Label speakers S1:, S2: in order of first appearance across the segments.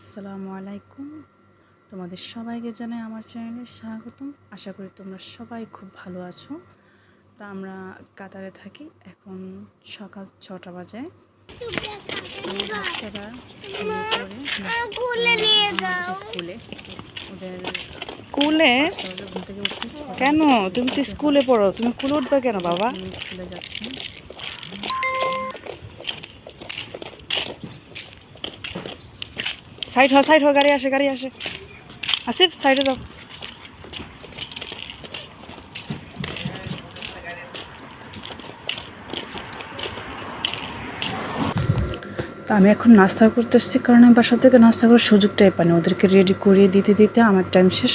S1: আসসালামু আলাইকুম। তোমাদের সবাইকে জানাই আমার চ্যানেলে স্বাগতম। আশা করি তোমরা সবাই খুব ভালো আছো। তা আমরা কাতারে থাকি। এখন সকাল ছটা বাজে। বাচ্চারা স্কুলে পড়ে। স্কুলে ওদের
S2: স্কুলে? কেন? তুমি তো স্কুলে পড়ো। তুমি স্কুলে উঠবে কেন বাবা?
S1: স্কুলে যাচ্ছি।
S2: সাইড হ সাইড হ, গাড়ি আসে গাড়ি আসে। আসিফ, সাইডে যাও।
S1: তা আমি এখন নাস্তা করতেছি, কারণ আমি বাসা থেকে নাস্তা করার সুযোগটাই পাইনি। ওদেরকে রেডি করিয়ে দিতে দিতে আমার টাইম শেষ।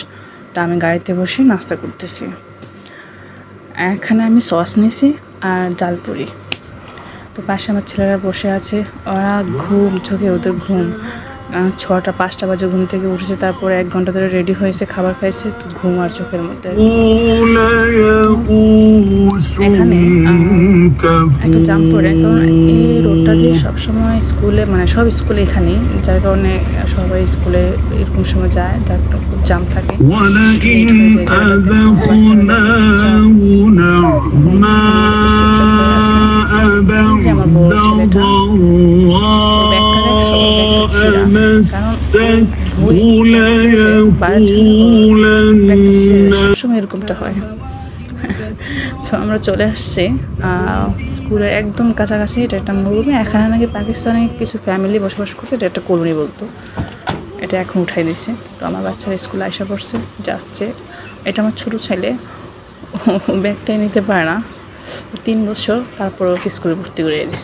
S1: তা আমি গাড়িতে বসে নাস্তা করতেছি। এখানে আমি সস নিয়েছি আর ডাল পুরি। তো পাশে আমার ছেলেরা বসে আছে। ওরা ঘুম, চোখে ওদের ঘুম। ছটা, পাঁচটা বাজে ঘুম থেকে উঠেছে, তারপরে এক ঘণ্টা ধরে রেডি হয়েছে, খাবার খাইছে, ঘুম আর চোখের মধ্যে। এখানে একটা জাম্প পড়ে কারণ এই রোডটা দিয়ে সবসময় স্কুলে মানে সব স্কুলে এখানেই, যার কারণে সবাই স্কুলে এরকম সময় যায়, যার খুব জাম থাকে সবসময় এরকমটা হয়। তো আমরা চলে আসছি স্কুলের একদম কাছাকাছি, এটা একটা মরুভূমি, এখানে নাকি পাকিস্তানে কিছু ফ্যামিলি বসবাস করছে, এটা একটা কলোনি বলতো। এটা এখন উঠাই দিছে। তো আমার বাচ্চারা স্কুলে আসা পড়ছে, যাচ্ছে। এটা আমার ছোটো ছেলে ব্যাগটাই নিতে পারে না। তিন বছর, তারপর ওকে স্কুলে ভর্তি করে দিচ্ছে